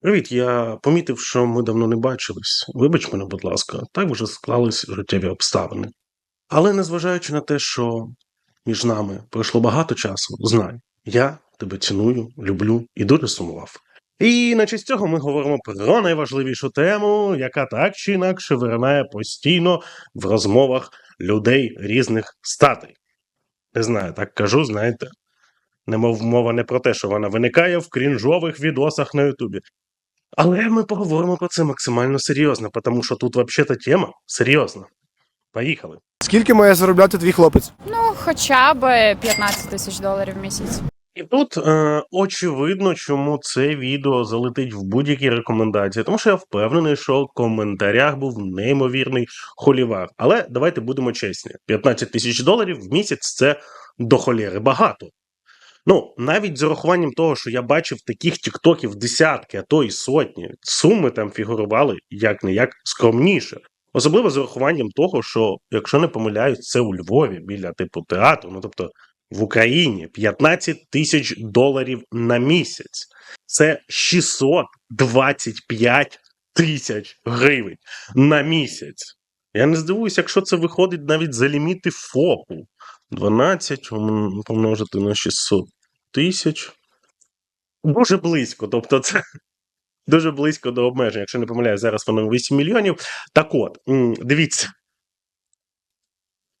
Привіт, я помітив, що ми давно не бачились. Вибач мене, будь ласка, так вже склались життєві обставини. Але незважаючи на те, що між нами пройшло багато часу, знай, я тебе ціную, люблю і дуже сумував. І на честь цього ми говоримо про найважливішу тему, яка так чи інакше виринає постійно в розмовах людей різних статей. Не знаю, так кажу, знаєте. Немов мова не про те, що вона виникає в крінжових відосах на Ютубі. Але ми поговоримо про це максимально серйозно, тому що тут взагалі тема серйозна. Поїхали. Скільки має заробляти твій хлопець? Ну, хоча б 15 тисяч доларів в місяць. І тут е, очевидно, чому це відео залетить в будь-які рекомендації, тому що я впевнений, що в коментарях був неймовірний холівар. Але давайте будемо чесні: 15 тисяч доларів в місяць це до холєри багато. Ну, навіть з урахуванням того, що я бачив таких тіктоків десятки, а то й сотні, суми там фігурували як не як скромніше. Особливо з урахуванням того, що, якщо не помиляюсь, це у Львові біля типу театру, ну тобто в Україні 15 тисяч доларів на місяць. Це 625 тисяч гривень на місяць. Я не здивуюся, якщо це виходить навіть за ліміти ФОПу. 12 помножити на 600 тисяч. Дуже близько. Тобто, це дуже близько до обмежень. Якщо не помиляюсь, зараз воно 8 мільйонів. Так от, дивіться.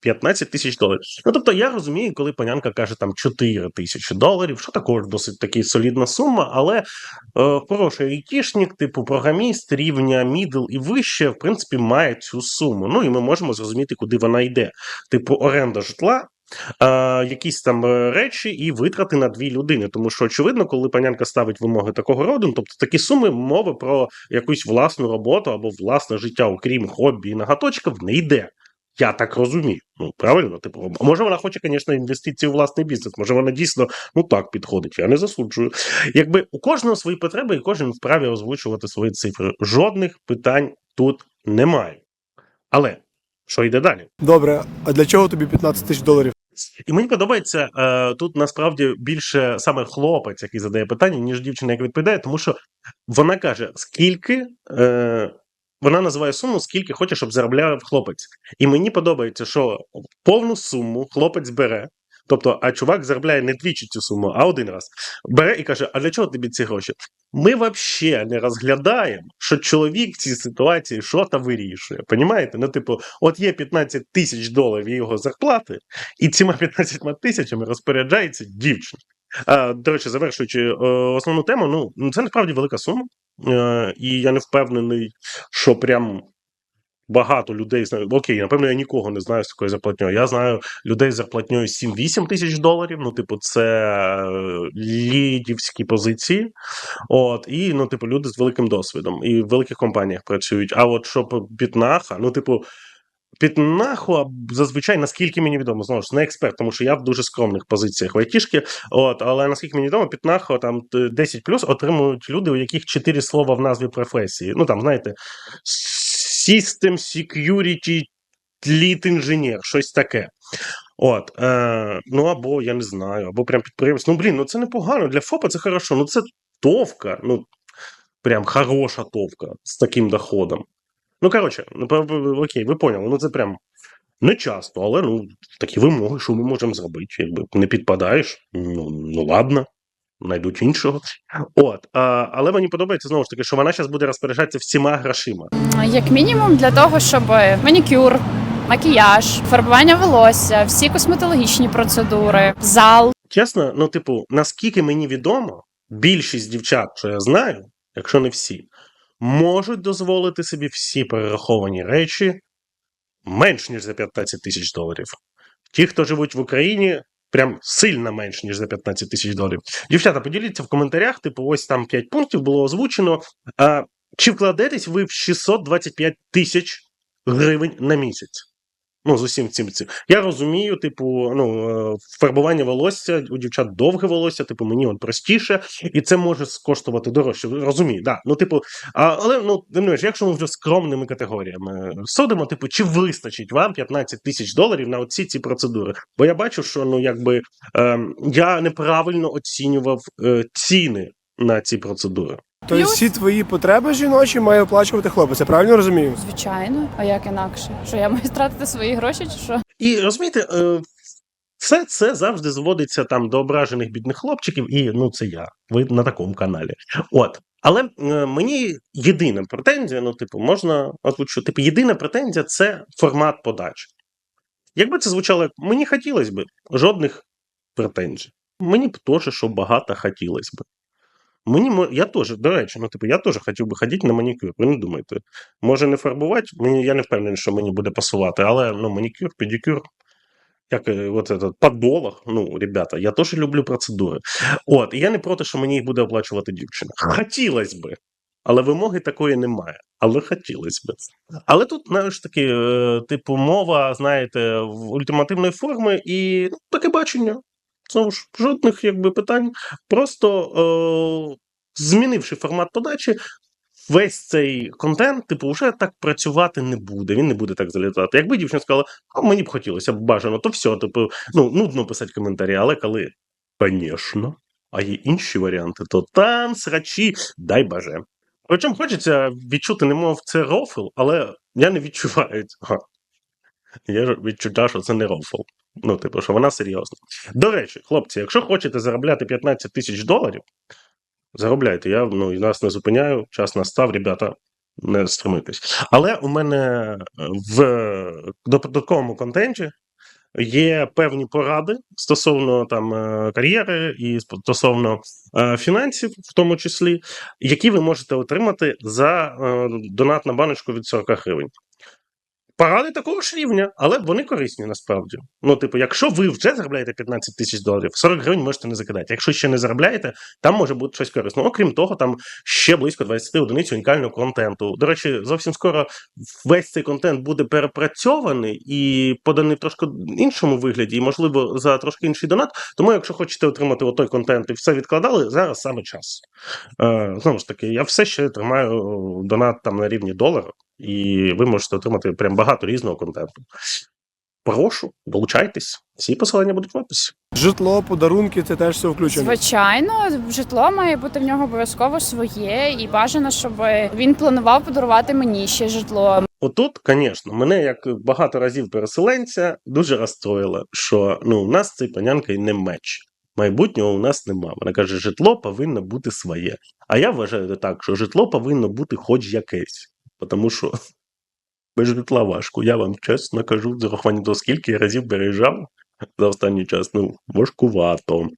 15 тисяч доларів. Ну, тобто, я розумію, коли панянка каже там 4 тисячі доларів, що також досить таки солідна сума, але е, хороший айтішник, типу програміст, рівня мідл і вище, в принципі, має цю суму. Ну і ми можемо зрозуміти, куди вона йде. Типу, оренда житла, якісь там е, речі і витрати на дві людини. Тому що, очевидно, коли панянка ставить вимоги такого роду, ну, тобто такі суми мови про якусь власну роботу або власне життя, окрім хобі і нагаточків, не йде. Я так розумію. Ну, правильно, типу, може вона хоче, звісно, інвестиції у власний бізнес. Може, вона дійсно ну так підходить. Я не засуджую. Якби у кожного свої потреби, і кожен вправі озвучувати свої цифри. Жодних питань тут немає. Але що йде далі? Добре, а для чого тобі 15 тисяч доларів? І мені подобається е, тут насправді більше саме хлопець, який задає питання, ніж дівчина, яка відповідає, тому що вона каже, скільки. Е, вона називає суму, скільки хоче, щоб заробляв хлопець. І мені подобається, що повну суму хлопець бере. Тобто, а чувак заробляє не двічі цю суму, а один раз. Бере і каже: А для чого тобі ці гроші? Ми взагалі не розглядаємо, що чоловік в цій ситуації що то вирішує. Понімаєте? Ну, типу, от є 15 тисяч доларів його зарплати, і цими 15 тисячами розпоряджається дівчина. А, до речі, завершуючи е, основну тему, ну це насправді велика сума. Е, і я не впевнений, що прям багато людей знаю. Окей, напевно, я нікого не знаю з такою зарплатньою. Я знаю людей з зарплатньою 7-8 тисяч доларів. Ну, типу, це е, лідівські позиції. От, і ну, типу, люди з великим досвідом і в великих компаніях працюють. А от щоб піднаха, ну, типу. Піднаху а зазвичай, наскільки мені відомо, знову ж не експерт, тому що я в дуже скромних позиціях айтішки. От, але наскільки мені відомо, піднаху там 10 плюс отримують люди, у яких 4 слова в назві професії. Ну там, знаєте, System Security Lead Engineer, щось таке. От, е, ну або я не знаю, або прям підприємець. Ну блін, ну це непогано. Для ФОПа це хорошо. Ну це товка, ну прям хороша товка з таким доходом. Ну, коротше, ну, окей, ви поняли, ну це прям не часто, але ну, такі вимоги, що ми можемо зробити. Якби не підпадаєш, ну, ну ладно, знайдуть іншого. От, а, але мені подобається знову ж таки, що вона зараз буде розпоряджатися всіма грошима. Як мінімум, для того, щоб манікюр, макіяж, фарбування волосся, всі косметологічні процедури, зал. Чесно, ну, типу, наскільки мені відомо, більшість дівчат, що я знаю, якщо не всі, можуть дозволити собі всі перераховані речі менш ніж за 15 тисяч доларів. Ті, хто живуть в Україні, прям сильно менш ніж за 15 тисяч доларів. Дівчата, поділіться в коментарях, типу, ось там 5 пунктів було озвучено. А, чи вкладетесь ви в 625 тисяч гривень на місяць? Ну, з усім цим цим. Я розумію, типу, ну, е, фарбування волосся, у дівчат довге волосся, типу, мені от простіше, і це може коштувати дорожче. Розумію, да. Ну, типу, а, але ну, тим якщо ми вже скромними категоріями судимо, типу, чи вистачить вам 15 тисяч доларів на оці ці процедури? Бо я бачу, що ну, якби е, я неправильно оцінював е, ціни на ці процедури. Тобто Плюс- всі твої потреби жіночі має оплачувати хлопець, я правильно розумію? Звичайно, а як інакше? Що я маю стратити свої гроші, чи що? І розумієте, е, все це завжди зводиться там до ображених бідних хлопчиків, і ну це я. Ви на такому каналі. От. Але е, мені єдина претензія, ну, типу, можна озвучити, типу, єдина претензія це формат подачі. Якби це звучало, як мені хотілося б, жодних претензій. Мені б теж, що багато хотілося б. Мені я теж, до речі, ну типу, я теж хотів би ходити на манікюр. Ви не думайте. Може не фарбувати, мені я не впевнений, що мені буде пасувати, але ну, манікюр, педикюр, як е, от этот подолог, ну, ребята, я теж люблю процедури. От, і я не проти, що мені їх буде оплачувати дівчина. Хотілося би. Але вимоги такої немає. Але хотілося б. Але тут, знаєш таки, е, типу, мова, знаєте, в ультимативної форми і ну, таке бачення. Знову ж, жодних якби, питань. Просто е, змінивши формат подачі, весь цей контент, типу, вже так працювати не буде. Він не буде так залітати. Якби дівчина сказала, а мені б хотілося б бажано, то все, типу, ну, нудно писати коментарі, але коли, звісно, а є інші варіанти, то там срачі, дай боже. Причому хочеться відчути, немов це рофл, але я не відчуваю цього. Є відчуття, що це не рофл. Ну, типу, що вона серйозна. До речі, хлопці, якщо хочете заробляти 15 тисяч доларів, заробляйте. Я ну, нас не зупиняю, час настав, ребята, не стримуйтесь. Але у мене е, в додатковому контенті є певні поради стосовно там е, кар'єри і стосовно е, фінансів, в тому числі, які ви можете отримати за е, донат на баночку від 40 гривень. Поради такого ж рівня, але вони корисні насправді. Ну, типу, якщо ви вже заробляєте 15 тисяч доларів, 40 гривень можете не закидати. Якщо ще не заробляєте, там може бути щось корисне. Окрім того, там ще близько 20 одиниць унікального контенту. До речі, зовсім скоро весь цей контент буде перепрацьований і поданий трошки іншому вигляді, і, можливо, за трошки інший донат. Тому, якщо хочете отримати отой контент і все відкладали, зараз саме час. Е, знову ж таки, я все ще тримаю донат там на рівні долара, і ви можете отримати прям багато різного контенту. Прошу, долучайтесь. Всі посилання будуть в описі. Житло, подарунки це теж все включено. Звичайно, житло має бути в нього обов'язково своє, і бажано, щоб він планував подарувати мені ще житло. Отут, звісно, мене як багато разів переселенця дуже розстроїло, що ну, у нас цей панянка і не меч. Майбутнього у нас нема. Вона каже, житло повинно бути своє. А я вважаю так, що житло повинно бути хоч якесь. Тому що без житла важко. Я вам чесно кажу, з урахуванням того, скільки я разів переїжджав за останній час, ну, важкувато.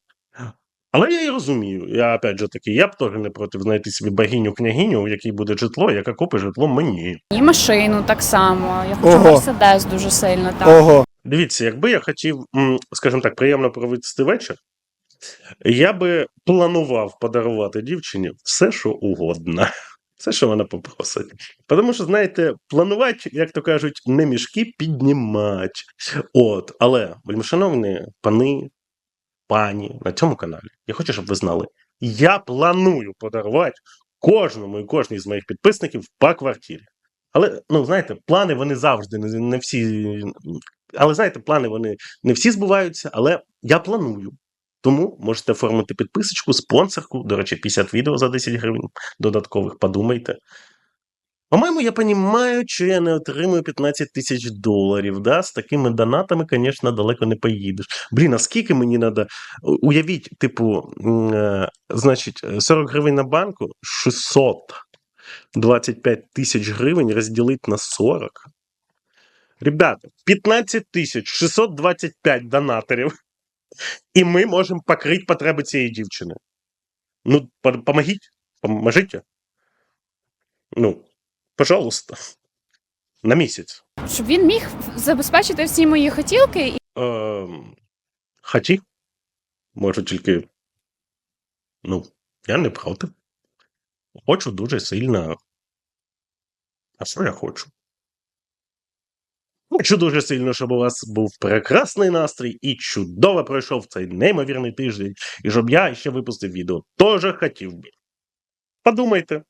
Але я і розумію. Я опять же таки, я б теж не проти знайти собі богиню-княгиню, у якій буде житло, яка купить житло мені. І машину так само. Я хочу Ого. Мерседес дуже сильно. Так. Ого. Дивіться, якби я хотів, скажімо так, приємно провести вечір, я би планував подарувати дівчині все, що угодно. Все, що вона попросить. Тому що, знаєте, планувати, як то кажуть, не мішки піднімати. От, але, вельмишановні пани, пані на цьому каналі, я хочу, щоб ви знали, я планую подарувати кожному і кожній з моїх підписників по квартирі. Але, ну, знаєте, плани вони завжди не, всі. Але знаєте, плани вони не всі збуваються, але я планую. Тому можете оформити підписочку, спонсорку. До речі, 50 відео за 10 гривень додаткових, подумайте. По-моєму, я розумію, що я не отримую 15 тисяч доларів. Да? З такими донатами, звісно, далеко не поїдеш. Блін, а скільки мені треба? Уявіть, типу, е, значить, 40 гривень на банку, 625 тисяч гривень розділити на 40. Ребята, 15 тисяч 625 донаторів, і ми можемо покрити потреби цієї дівчини. Ну, помогіть, поможіть. Ну, пожалуйста. На місяць. Щоб він міг забезпечити всі мої хотілки і Ем, хаті. Можу тільки. Ну, я не проти. Хочу дуже сильно. А що я хочу? Хочу дуже сильно, щоб у вас був прекрасний настрій і чудово пройшов цей неймовірний тиждень, і щоб я ще випустив відео. Тоже хотів би. Подумайте.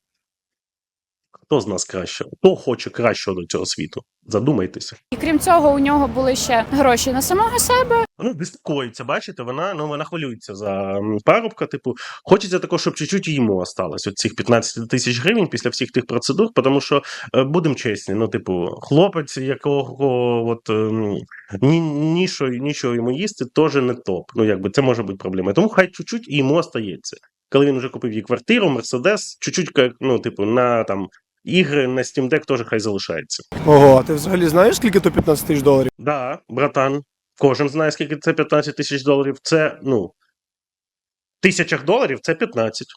Хто з нас краще? Хто хоче кращого до цього світу? Задумайтеся. І крім цього, у нього були ще гроші на самого себе. Ну, безпокоїться, бачите, вона ну вона хвилюється за парубка. Типу, хочеться також, щоб чуть-чуть йому осталось от цих 15 тисяч гривень після всіх тих процедур, тому що е, будемо чесні, ну, типу, хлопець, якого от ем, ні, нічого, нічого йому їсти, теж не топ. Ну, якби це може бути проблема. Тому хай чуть-чуть і йому остається. Коли він вже купив їй квартиру, мерседес, чуть-чуть, ну, типу, на там ігри на Steam Deck теж хай залишається. Ого, а ти взагалі знаєш, скільки то 15 тисяч доларів? Да, братан, кожен знає, скільки це 15 тисяч доларів. Це, ну, в тисячах доларів це 15.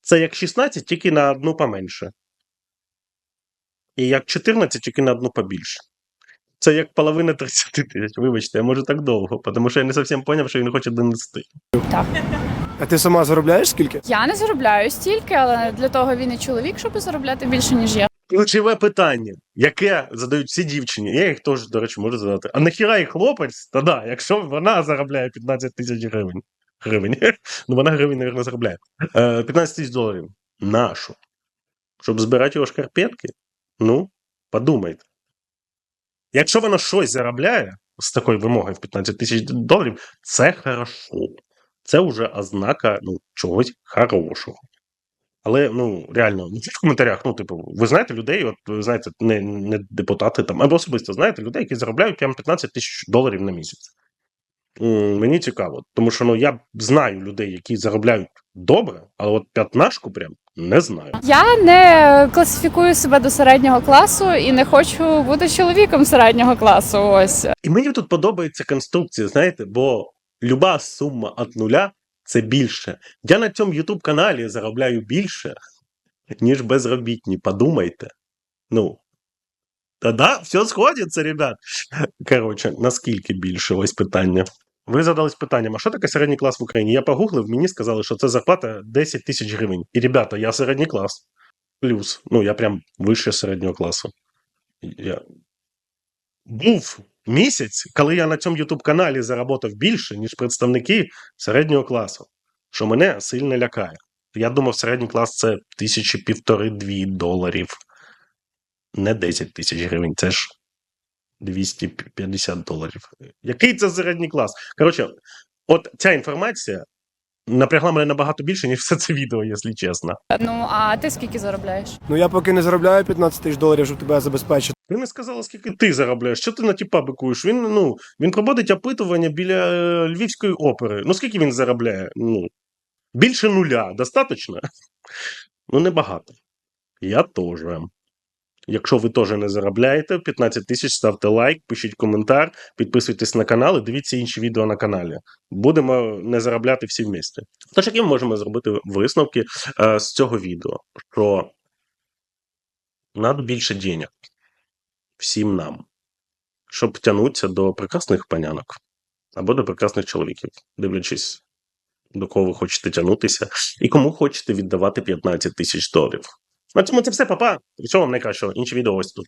Це як 16, тільки на одну поменше. І як 14, тільки на одну побільше. Це як половина 30 тисяч. Вибачте, я можу так довго, тому що я не зовсім поняв, що він хоче донести. Так. А ти сама заробляєш скільки? Я не заробляю стільки, але для того він і чоловік, щоб заробляти більше, ніж я. Ключове питання, яке задають всі дівчині, я їх теж, до речі, можу задати. А нахіра їй хлопець? Та да, якщо вона заробляє 15 тисяч гривень. Гривень. Ну, вона гривень, мабуть, заробляє. Е, 15 тисяч доларів. Нашу. Щоб збирати його шкарпетки? Ну, подумайте. Якщо вона щось заробляє з такою вимогою в 15 тисяч доларів, це хорошо. Це вже ознака ну, чогось хорошого. Але ну реально ну, в коментарях, ну, типу, ви знаєте людей, от ви знаєте, не, не депутати там, або особисто знаєте людей, які заробляють прям 15 тисяч доларів на місяць. Мені цікаво, тому що ну я знаю людей, які заробляють добре, але от п'ятнашку прям не знаю. Я не класифікую себе до середнього класу і не хочу бути чоловіком середнього класу. Ось І мені тут подобається конструкція, знаєте, бо люба сума від нуля це більше. Я на цьому YouTube каналі заробляю більше, ніж безробітні. Подумайте. Ну. Та да, все сходиться, ребят. Коротше, наскільки більше ось питання. Ви задались питанням, а що таке середній клас в Україні? Я погуглив, мені сказали, що це зарплата 10 тисяч гривень. І, ребята, я середній клас. Плюс. Ну, я прям вище середнього класу. Я... Був місяць, коли я на цьому Ютуб-каналі заработав більше, ніж представники середнього класу, що мене сильно лякає. Я думав, середній клас це тисячі півтори-дві доларів. Не 10 тисяч гривень, це ж 250 доларів. Який це середній клас? Коротше, от ця інформація напрягла мене набагато більше, ніж все це відео, якщо чесно. ну а ти скільки заробляєш? Ну я поки не заробляю 15 тисяч доларів, щоб тебе забезпечити. Ти не сказала, скільки ти заробляєш. Що ти на тіпа бикуєш? Він ну він проводить опитування біля е, Львівської опери. Ну скільки він заробляє? Ну більше нуля. Достаточно? Ну небагато. Я теж. Якщо ви теж не заробляєте 15 тисяч, ставте лайк, пишіть коментар, підписуйтесь на канал і дивіться інші відео на каналі. Будемо не заробляти всі вместе. Тож, які ми можемо зробити висновки е, з цього відео? Що надо більше денег всім нам, щоб тягнутися до прекрасних панянок або до прекрасних чоловіків, дивлячись, до кого ви хочете тягнутися і кому хочете віддавати 15 тисяч доларів. На цьому це все, папа. Всього вам найкращого. Інші відео ось тут.